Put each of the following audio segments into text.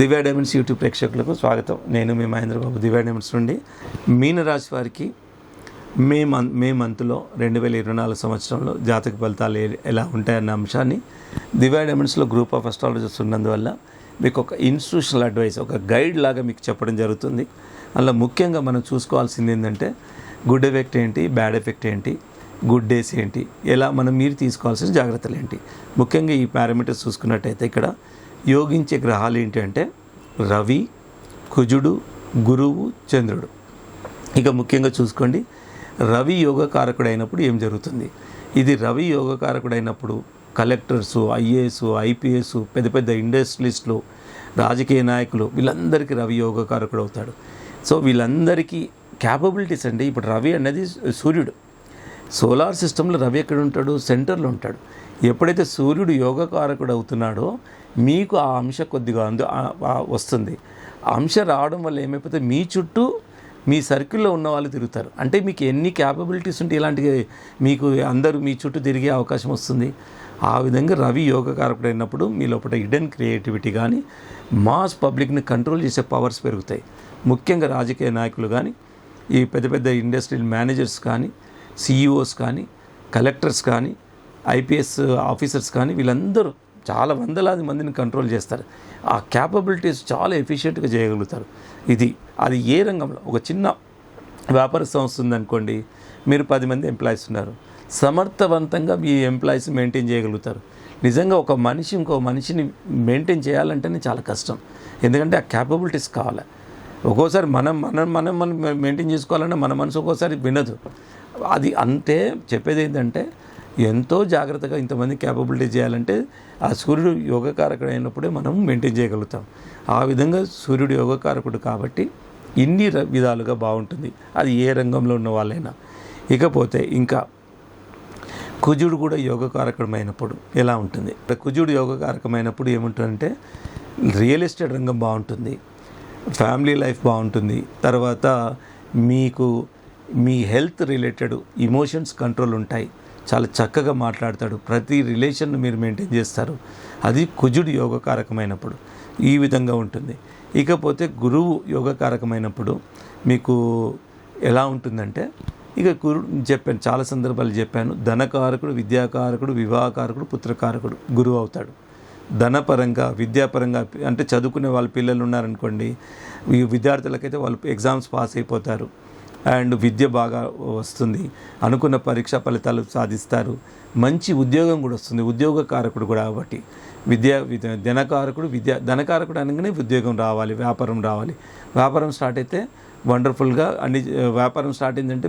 Divya diamonds YouTube ప్రేక్షకులకు స్వాగతం. నేను మీ మహేంద్ర బాబు దివ్యా డైమండ్స్ నుండి. మీనరాశి వారికి మే మంత్ మే మంత్లో రెండు వేల ఇరవై నాలుగు సంవత్సరంలో జాతక ఫలితాలు ఎలా ఉంటాయన్న అంశాన్ని దివ్యా డైమండ్స్లో గ్రూప్ ఆఫ్ అస్ట్రాలజర్స్ ఉన్నందువల్ల మీకు ఒక ఇన్స్టిట్యూషనల్ అడ్వైస్ ఒక గైడ్ లాగా మీకు చెప్పడం జరుగుతుంది. అలా ముఖ్యంగా మనం చూసుకోవాల్సింది ఏంటంటే గుడ్ ఎఫెక్ట్ ఏంటి బ్యాడ్ ఎఫెక్ట్ ఏంటి గుడ్ డేస్ ఏంటి ఎలా మనం మీరు తీసుకోవాల్సిన జాగ్రత్తలు ఏంటి. ముఖ్యంగా ఈ పారామీటర్స్ చూసుకున్నట్టయితే ఇక్కడ యోగించే గ్రహాలు ఏంటంటే రవి కుజుడు గురువు చంద్రుడు. ఇక ముఖ్యంగా చూసుకోండి రవి యోగకారకుడు అయినప్పుడు ఏం జరుగుతుంది? ఇది రవి యోగకారకుడు అయినప్పుడు కలెక్టర్స్ ఐఏఎస్ ఐపీఎస్ పెద్ద పెద్ద ఇండస్ట్రియలిస్టులు రాజకీయ నాయకులు వీళ్ళందరికీ రవి యోగకారకుడు అవుతాడు సో వీళ్ళందరికీ క్యాపబిలిటీస్ అండి. ఇప్పుడు రవి అనేది సూర్యుడు. సోలార్ సిస్టంలో రవి ఎక్కడ ఉంటాడు? సెంటర్లో ఉంటాడు. ఎప్పుడైతే సూర్యుడు యోగకారకుడు అవుతున్నాడో మీకు ఆ అంశ కొద్దిగా అందు వస్తుంది. ఆ అంశ రావడం వల్ల ఏమైపోతే మీ చుట్టూ మీ సర్కిల్లో ఉన్న వాళ్ళు తిరుగుతారు. అంటే మీకు ఎన్ని క్యాపబిలిటీస్ ఉంటే ఇలాంటి మీకు అందరూ మీ చుట్టూ తిరిగే అవకాశం వస్తుంది. ఆ విధంగా రవి యోగకారకుడు అయినప్పుడు మీ లోపల హిడెన్ క్రియేటివిటీ కానీ మాస్ పబ్లిక్ని కంట్రోల్ చేసే పవర్స్ పెరుగుతాయి. ముఖ్యంగా రాజకీయ నాయకులు కానీ ఈ పెద్ద పెద్ద ఇండస్ట్రియల్ మేనేజర్స్ కానీ సీఈఓస్ కానీ కలెక్టర్స్ కానీ ఐపీఎస్ ఆఫీసర్స్ కానీ వీళ్ళందరూ చాలా వందలాది మందిని కంట్రోల్ చేస్తారు. ఆ క్యాపబిలిటీస్ చాలా ఎఫిషియెంట్గా చేయగలుగుతారు. ఇది అది ఏ రంగంలో? ఒక చిన్న వ్యాపార సంస్థ ఉందనుకోండి మీరు పది మంది ఎంప్లాయీస్ ఉన్నారు. సమర్థవంతంగా మీ ఎంప్లాయీస్ మెయింటైన్ చేయగలుగుతారు. నిజంగా ఒక మనిషి ఇంకో మనిషిని మెయింటైన్ చేయాలంటేనే చాలా కష్టం. ఎందుకంటే ఆ క్యాపబిలిటీస్ కావాలి. ఒక్కోసారి మనం మనం మనం మనం మెయింటైన్ చేసుకోవాలంటే మన మనసు ఒక్కోసారి వినదు. అది అంతే చెప్పేది ఏంటంటే ఎంతో జాగ్రత్తగా ఇంతమంది క్యాపబిలిటీ చేయాలంటే ఆ సూర్యుడు యోగకారకుడు అయినప్పుడే మనం మెయింటైన్ చేయగలుగుతాం. ఆ విధంగా సూర్యుడు యోగకారకుడు కాబట్టి ఇన్ని ర- విధాలుగా బాగుంటుంది. అది ఏ రంగంలో ఉన్న వాళ్ళైనా. ఇకపోతే ఇంకా కుజుడు కూడా యోగకారకమైనప్పుడు ఎలా ఉంటుంది? కుజుడు యోగకారకమైనప్పుడు ఏముంటుందంటే రియల్ ఎస్టేట్ రంగం బాగుంటుంది. ఫ్యామిలీ లైఫ్ బాగుంటుంది. తర్వాత మీకు మీ హెల్త్ రిలేటెడ్ ఇమోషన్స్ కంట్రోల్ ఉంటాయి. చాలా చక్కగా మాట్లాడతాడు. ప్రతి రిలేషన్ మీరు మెయింటైన్ చేస్తారు. అది కుజుడు యోగకారకమైనప్పుడు ఈ విధంగా ఉంటుంది. ఇకపోతే గురువు యోగకారకమైనప్పుడు మీకు ఎలా ఉంటుందంటే ఇక గురు చెప్పాను చాలా సందర్భాలు చెప్పాను. ధనకారకుడు విద్యాకారకుడు వివాహకారకుడు పుత్రకారకుడు గురువు అవుతాడు. ధనపరంగా విద్యాపరంగా అంటే చదువుకునే వాళ్ళ పిల్లలు ఉన్నారనుకోండి ఈ విద్యార్థులకైతే వాళ్ళు ఎగ్జామ్స్ పాస్ అయిపోతారు. అండ్ విద్య బాగా వస్తుంది. అనుకున్న పరీక్షా ఫలితాలు సాధిస్తారు. మంచి ఉద్యోగం కూడా వస్తుంది. ఉద్యోగ కారకుడు కూడా కాబట్టి. విద్యా విద్య ధనకారకుడు విద్య ధనకారకుడు అనగానే ఉద్యోగం రావాలి వ్యాపారం రావాలి. వ్యాపారం స్టార్ట్ అయితే వండర్ఫుల్గా అన్ని వ్యాపారం స్టార్ట్ అయిందంటే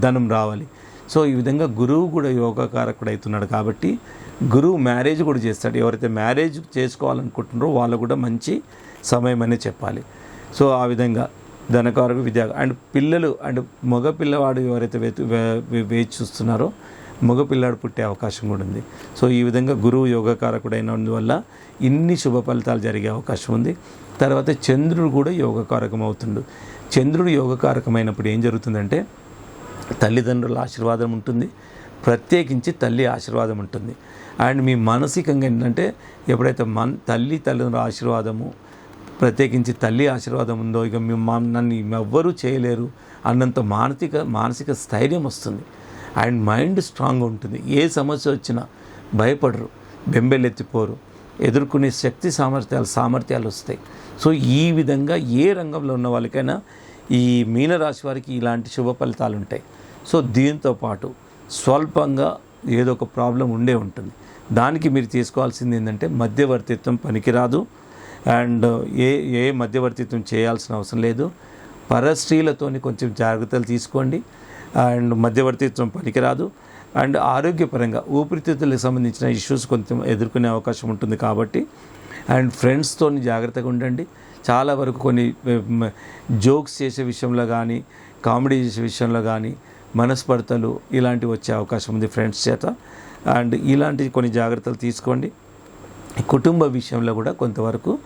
ధనం రావాలి. సో ఈ విధంగా గురువు కూడా యోగకారకుడు అవుతున్నాడు కాబట్టి గురువు మ్యారేజ్ కూడా చేస్తాడు. ఎవరైతే మ్యారేజ్ చేసుకోవాలనుకుంటున్నారో వాళ్ళు కూడా మంచి సమయం అనే చెప్పాలి. సో ఆ విధంగా ధనకారకు విద్య అండ్ పిల్లలు అండ్ మగ పిల్లవాడు ఎవరైతే వే- వే- వేచి చూస్తున్నారో మగ పిల్లాడు పుట్టే అవకాశం కూడా ఉంది. సో ఈ విధంగా గురువు యోగకారకుడైనందువల్ల ఇన్ని శుభ ఫలితాలు జరిగే అవకాశం ఉంది. తర్వాత చంద్రుడు కూడా యోగకారకం అవుతుండు. చంద్రుడు యోగకారకమైనప్పుడు ఏం జరుగుతుందంటే తల్లిదండ్రుల ఆశీర్వాదం ఉంటుంది. ప్రత్యేకించి తల్లి ఆశీర్వాదం ఉంటుంది. అండ్ మీ మానసికంగా ఏంటంటే ఎప్పుడైతే మన తల్లి తల్లిదండ్రుల ఆశీర్వాదము ప్రత్యేకించి తల్లి ఆశీర్వాదం ఉందో ఇక మేము మా నన్ను ఎవ్వరూ చేయలేరు అన్నంత మానసిక మానసిక స్థైర్యం వస్తుంది. అండ్ మైండ్ స్ట్రాంగ్ ఉంటుంది. ఏ సమస్య వచ్చినా భయపడరు బెంబెలెత్తిపోరు ఎదుర్కొనే శక్తి సామర్థ్యాలు సామర్థ్యాలు వస్తాయి. సో ఈ విధంగా ఏ రంగంలో ఉన్న వాళ్ళకైనా ఈ మీనరాశి వారికి ఇలాంటి శుభ ఫలితాలు ఉంటాయి. సో దీంతో పాటు స్వల్పంగా ఏదో ఒక ప్రాబ్లం ఉండే ఉంటుంది. దానికి మీరు తీసుకోవాల్సింది ఏంటంటే మధ్యవర్తిత్వం పనికిరాదు. అండ్ ఏ ఏ మధ్యవర్తిత్వం చేయాల్సిన అవసరం లేదు. పరస్త్రీలతోని కొంచెం జాగ్రత్తలు తీసుకోండి. అండ్ మధ్యవర్తిత్వం పనికిరాదు. అండ్ ఆరోగ్యపరంగా ఊపిరితిత్తులకు సంబంధించిన ఇష్యూస్ కొంచెం ఎదుర్కొనే అవకాశం ఉంటుంది కాబట్టి అండ్ ఫ్రెండ్స్తో జాగ్రత్తగా ఉండండి. చాలా వరకు కొన్ని జోక్స్ చేసే విషయంలో కానీ కామెడీ చేసే విషయంలో కానీ మనస్పర్ధలు ఇలాంటివి వచ్చే అవకాశం ఉంది ఫ్రెండ్స్ చేత. అండ్ ఇలాంటి కొన్ని జాగ్రత్తలు తీసుకోండి. కుటుంబ విషయంలో కూడా కొంతవరకు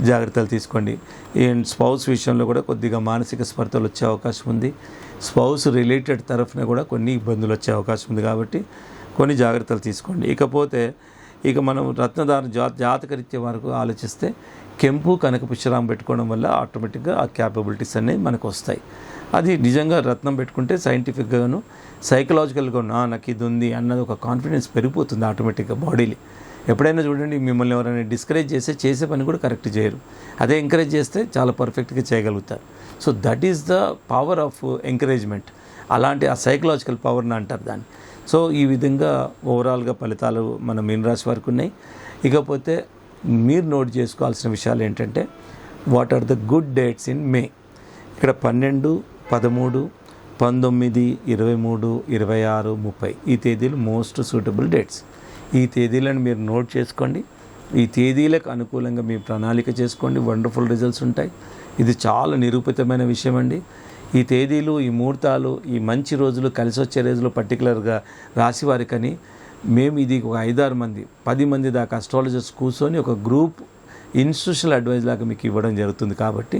జాగ్రత్తలు తీసుకోండి. అండ్ స్పౌస్ విషయంలో కూడా కొద్దిగా మానసిక స్పర్ధలు వచ్చే అవకాశం ఉంది. స్పౌస్ రిలేటెడ్ తరఫున కూడా కొన్ని ఇబ్బందులు వచ్చే అవకాశం ఉంది కాబట్టి కొన్ని జాగ్రత్తలు తీసుకోండి. ఇకపోతే ఇక మనం రత్నదాన జా జాతకరీత్యా వరకు ఆలోచిస్తే కెంపు కనక పుష్యరాం పెట్టుకోవడం వల్ల ఆటోమేటిక్గా ఆ క్యాపబిలిటీస్ అనేవి మనకు వస్తాయి. అది నిజంగా రత్నం పెట్టుకుంటే సైంటిఫిక్గాను సైకలాజికల్గా నాకు ఇది ఉంది అన్నది ఒక కాన్ఫిడెన్స్ పెరిగిపోతుంది ఆటోమేటిక్గా బాడీలో. ఎప్పుడైనా చూడండి మిమ్మల్ని ఎవరైనా డిస్కరేజ్ చేస్తే చేసే పని కూడా కరెక్ట్ చేయరు. అదే ఎంకరేజ్ చేస్తే చాలా పర్ఫెక్ట్గా చేయగలుగుతారు. So that is the power of encouragement అలాంటి ఆ సైకలాజికల్ పవర్ని అంటారు దాన్ని. సో ఈ విధంగా ఓవరాల్గా ఫలితాలు మన మీనరాశి వరకు ఉన్నాయి. ఇకపోతే మీరు నోట్ చేసుకోవాల్సిన విషయాలు ఏంటంటే what are the good dates in May ఇక్కడ పన్నెండు పదమూడు పంతొమ్మిది ఇరవై మూడు ఇరవై ఆరు ముప్పై. ఈ తేదీలు మోస్ట్ సూటబుల్ డేట్స్ ఈ తేదీలను మీరు నోట్ చేసుకోండి. ఈ తేదీలకు అనుకూలంగా మీ ప్రణాళిక చేసుకోండి. వండర్ఫుల్ రిజల్ట్స్ ఉంటాయి. ఇది చాలా నిరూపితమైన విషయం అండి ఈ తేదీలు ఈ ముహూర్తాలు ఈ మంచి రోజులు కలిసి వచ్చే రోజులు పర్టికులర్గా రాసివారికని మేము ఇది ఒక ఐదారు మంది పది మంది దాకా అస్ట్రాలజర్స్ కూర్చొని ఒక గ్రూప్ ఇన్స్టిట్యూషనల్ అడ్వైజ్ లాగా మీకు ఇవ్వడం జరుగుతుంది కాబట్టి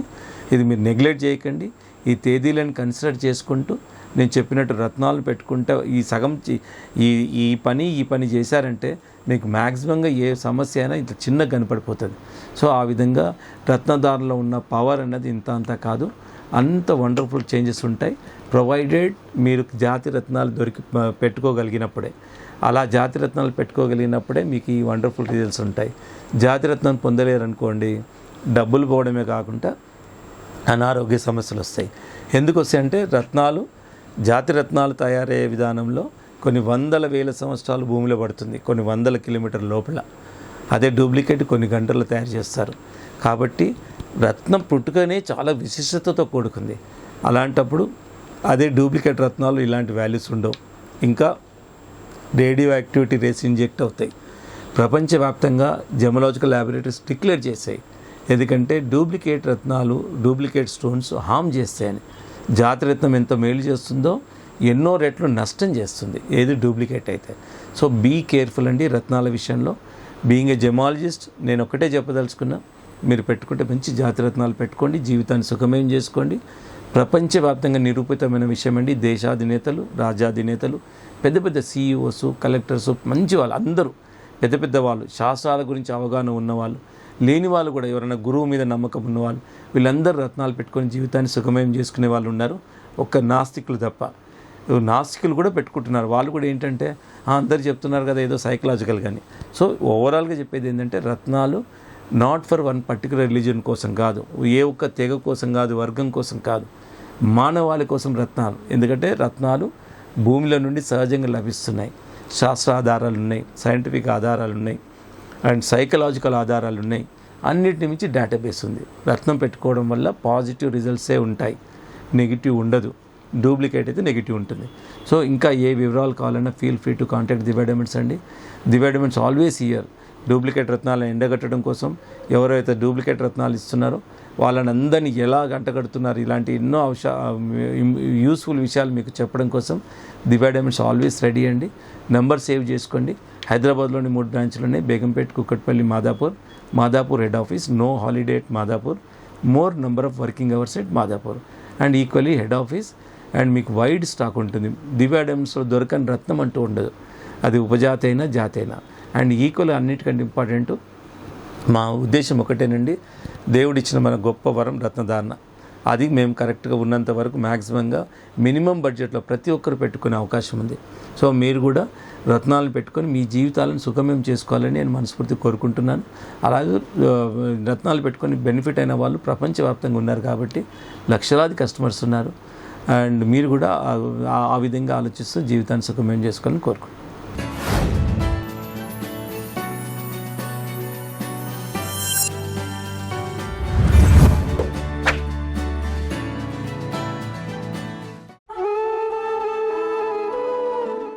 ఇది మీరు నెగ్లెక్ట్ చేయకండి. ఈ తేదీలను కన్సిడర్ చేసుకుంటూ నేను చెప్పినట్టు రత్నాలు పెట్టుకుంటే ఈ సగం ఈ ఈ పని ఈ పని చేశారంటే మీకు మ్యాక్సిమంగా ఏ సమస్య అయినా ఇంత చిన్నగా కనపడిపోతుంది. సో ఆ విధంగా రత్నదారులో ఉన్న పవర్ అన్నది ఇంత అంత కాదు. అంత వండర్ఫుల్ చేంజెస్ ఉంటాయి. ప్రొవైడెడ్ మీరు జాతి రత్నాలు దొరికి పెట్టుకోగలిగినప్పుడే. అలా జాతి రత్నాలు పెట్టుకోగలిగినప్పుడే మీకు ఈ వండర్ఫుల్ రిజల్ట్స్ ఉంటాయి. జాతి రత్నం పొందలేరు అనుకోండి డబ్బులు పోవడమే కాకుండా అనారోగ్య సమస్యలు వస్తాయి. ఎందుకు వస్తాయి అంటే రత్నాలు జాతి రత్నాలు తయారయ్యే విధానంలో కొన్ని వందల వేల సంవత్సరాలు భూమిలో పడుతుంది కొన్ని వందల కిలోమీటర్ల లోపల. అదే డూప్లికేట్ కొన్ని గంటల్లో తయారు చేస్తారు. కాబట్టి రత్నం పుట్టుకనే చాలా విశిష్టతతో కూడుకుంది. అలాంటప్పుడు అదే డూప్లికేట్ రత్నాలు ఇలాంటి వాల్యూస్ ఉండవు. ఇంకా రేడియో యాక్టివిటీ రేస్ ఇంజెక్ట్ అవుతాయి. ప్రపంచవ్యాప్తంగా జమలాజికల్ ల్యాబొరేటరీస్ డిక్లేర్ చేశాయి. ఎందుకంటే డూప్లికేట్ రత్నాలు డూప్లికేట్ స్టోన్స్ హామ్ చేస్తాయని. జాతరత్నం ఎంత మేలు చేస్తుందో ఎన్నో రెట్లు నష్టం చేస్తుంది ఏది డూప్లికేట్ అయితే. సో బీ కేర్ఫుల్ అండి రత్నాల విషయంలో. బీయింగ్ ఏ జమాలజిస్ట్ నేను ఒకటే చెప్పదలుచుకున్నా మీరు పెట్టుకుంటే మంచి జాతిరత్నాలు పెట్టుకోండి జీవితాన్ని సుఖమయం చేసుకోండి. ప్రపంచవ్యాప్తంగా నిరూపితమైన విషయం అండి దేశాధినేతలు రాజ్యాధినేతలు పెద్ద పెద్ద సీఈఓస్ కలెక్టర్స్ మంచి వాళ్ళు అందరూ పెద్ద పెద్ద వాళ్ళు శాస్త్రాల గురించి అవగాహన ఉన్నవాళ్ళు లేని వాళ్ళు కూడా ఎవరైనా గురువు మీద నమ్మకం ఉన్నవాళ్ళు వీళ్ళందరూ రత్నాలు పెట్టుకొని జీవితాన్ని సుఖమయం చేసుకునే వాళ్ళు ఉన్నారు. ఒక్క నాస్తికులు తప్ప. నాస్తికులు కూడా పెట్టుకుంటున్నారు. వాళ్ళు కూడా ఏంటంటే అందరు చెప్తున్నారు కదా ఏదో సైకలాజికల్ కానీ సో ఓవరాల్గా చెప్పేది ఏంటంటే రత్నాలు not for one particular religion కోసం కాదు. ఏ ఒక్క తెగ కోసం కాదు వర్గం కోసం కాదు. మానవాళి కోసం రత్నాలు. ఎందుకంటే రత్నాలు భూమిలో నుండి సహజంగా లభిస్తున్నాయి. శాస్త్ర ఆధారాలు ఉన్నాయి సైంటిఫిక్ ఆధారాలు ఉన్నాయి. అండ్ సైకలాజికల్ ఆధారాలు ఉన్నాయి. అన్నిటిని మించి డేటాబేస్ ఉంది. రత్నం పెట్టుకోవడం వల్ల పాజిటివ్ రిజల్ట్సే ఉంటాయి. నెగిటివ్ ఉండదు. డూప్లికేట్ అయితే నెగిటివ్ ఉంటుంది. సో ఇంకా ఏ వివరాలు కావాలన్నా ఫీల్ ఫ్రీ టు కాంటాక్ట్ దివైడమెంట్స్ అండి. దివైడమెంట్స్ ఆల్వేస్ ఇయర్ డూప్లికేట్ రత్నాలను ఎండగట్టడం కోసం ఎవరైతే డూప్లికేట్ రత్నాలు ఇస్తున్నారో వాళ్ళని అందరినీ ఎలా గంటగడుతున్నారు ఇలాంటి ఎన్నో అవస యూస్ఫుల్ విషయాలు మీకు చెప్పడం కోసం దివైడమెంట్స్ ఆల్వేస్ రెడీ అండి. నెంబర్ సేవ్ చేసుకోండి. హైదరాబాద్లోని మూడు బ్రాంచ్లు Begumpet Kukatpally Madhapur. Madhapur head office no holiday at Madhapur. More number of working hours at Madhapur. And equally head office and మీకు వైడ్ స్టాక్ ఉంటుంది. దివ్యాడమ్స్లో దొరకని రత్నం అంటూ ఉండదు. అది ఉపజాతి అయినా జాతి అయినా అండ్ ఈక్వల్ అన్నిటికంటే ఇంపార్టెంట్ మా ఉద్దేశం ఒకటేనండి. దేవుడిచ్చిన మన గొప్ప వరం రత్నధారణ అది మేము కరెక్ట్గా ఉన్నంత వరకు మ్యాక్సిమంగా మినిమం బడ్జెట్లో ప్రతి ఒక్కరు పెట్టుకునే అవకాశం ఉంది. సో మీరు కూడా రత్నాలను పెట్టుకొని మీ జీవితాలను సుఖమయం చేసుకోవాలని నేను మనస్ఫూర్తి కోరుకుంటున్నాను. అలాగే రత్నాలు పెట్టుకొని బెనిఫిట్ అయిన వాళ్ళు ప్రపంచవ్యాప్తంగా ఉన్నారు కాబట్టి లక్షలాది కస్టమర్స్ ఉన్నారు. అండ్ మీరు కూడా ఆ- ఆ విధంగా ఆలోచిస్తూ జీవితాన్ని సుఖమయం చేసుకోవాలని కోరుకుంటున్నాను.